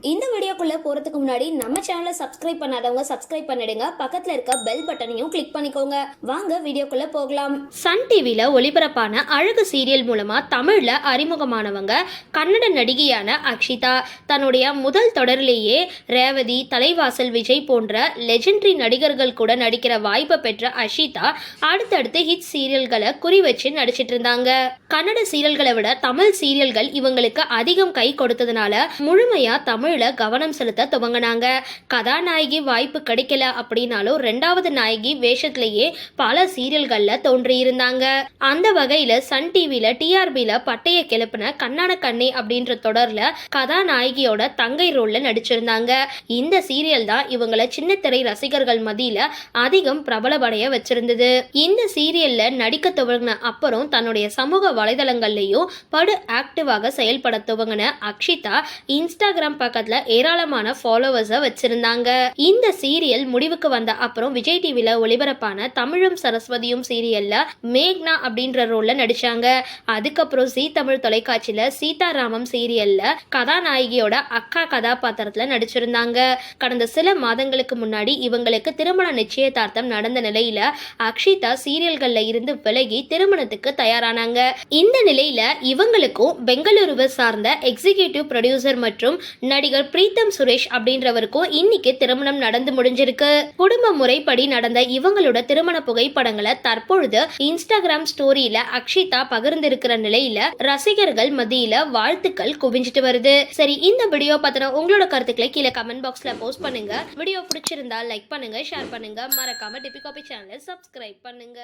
இந்த வீடியோக்குள்ளே போறதுக்கு முன்னாடி நம்ம சேனலை சப்ஸ்கிரைப் பண்ணாதவங்க சப்ஸ்கிரைப் பண்ணிடுங்க. பக்கத்தில் இருக்க பெல் பட்டனையும் கிளிக் பண்ணிக்கோங்க. வாங்க வீடியோக்குள்ளே போகலாம். சன் டிவியில் ஒளிபரப்பான அழகு சீரியல் மூலமாக தமிழில் அறிமுகமானவங்க கன்னட நடிகையான அக்ஷிதா. தன்னுடைய முதல் தொடரிலேயே ரேவதி தலைவாசல் விஜய் போன்ற லெஜெண்டரி நடிகர்கள் கூட நடிக்கிற வாய்ப்பை பெற்ற அஷிதா அடுத்தடுத்து ஹிட் சீரியல்களை குறி வச்சு நடிச்சிட்டு இருந்தாங்க. கன்னட சீரியல்களை விட தமிழ் சீரியல்கள் இவங்களுக்கு அதிகம் கை கொடுத்ததுனால முழுமையா தமிழ்ல கவனம் செலுத்த துவங்கினாங்க. கதாநாயகி வாய்ப்பு கிடைக்கல அப்படின்னாலும் ரெண்டாவது நாயகி வேஷத்திலேயே பல சீரியல்களில் தோன்றியிருந்தாங்க. அந்த வகையில் சன் டிவியில் டிஆர்பியில் பட்டைய கிளப்பின கண்ணான கண்ணே அப்படின்ற தொடரில் கதாநாயகியோட தங்கை ரோலில் நடிச்சிருந்தாங்க. இந்த சீரியல் தான் இவங்கள சின்ன திரை ரசிகர்கள் மத்தியில் அதிகம் பிரபலமடைய வச்சிருந்தது. இந்த சீரியலில் நடிக்க துவங்கின அப்புறம் தன்னுடைய சமூக வலைதளங்கள்லையும் படு ஆக்டிவாக செயல்பட துவங்கின அக்ஷிதா இன்ஸ்டாகிராம் பக்கத்தில் ஏராள ஏராளமான ஃபாலோவர்ஸை வச்சிருந்தாங்க. இந்த சீரியல் முடிவுக்கு வந்த அப்புறம் விஜய் டிவியில ஒளிபரப்பான தமிழும் சரஸ்வதியும் சீரியல்ல மேக்னா அப்படின்ற ரோல்ல நடிச்சாங்க. அதுக்கப்புறம் சீ தமிழ் தொலைக்காட்சியில சீதாராமம் சீரியல்ல கதாநாயகியோட அக்கா கதாபாத்திரத்துல நடிச்சிருந்தாங்க. கடந்த சில மாதங்களுக்கு முன்னாடி இவங்களுக்கு திருமண நிச்சயதார்த்தம் நடந்த நிலையில அக்ஷிதா சீரியல்கள்ல இருந்து விலகி திருமணத்துக்கு தயாரானாங்க. இந்த நிலையில இவங்களுக்கும் பெங்களூருவை சார்ந்த எக்ஸிகியூட்டிவ் ப்ரொடியூசர் மற்றும் நடிகர் பிரீத்தம் சுரேஷ் அப்படின்றவருக்கும் இன்னைக்கு திருமணம் நடந்து முடிஞ்சிருக்கு. குடும்ப முறைப்படி நடந்த இவங்களோட திருமண புகைப்படங்களை தற்பொழுது இன்ஸ்டாகிராம் ஸ்டோரியில அக்ஷிதா பகிர்ந்திருக்கிற நிலையில ரசிகர்கள் மத்தியில வாழ்த்துக்கள் குவிஞ்சிட்டு வருது. சரி இந்த வீடியோ பத்தின உங்களோட கருத்துக்களை கீழே கமெண்ட் பாக்ஸ்ல போஸ்ட் பண்ணுங்க. வீடியோ பிடிச்சிருந்தா லைக் பண்ணுங்க ஷேர் பண்ணுங்க. மறக்காம டிபி காபி சேனலை சப்ஸ்கிரைப் பண்ணுங்க.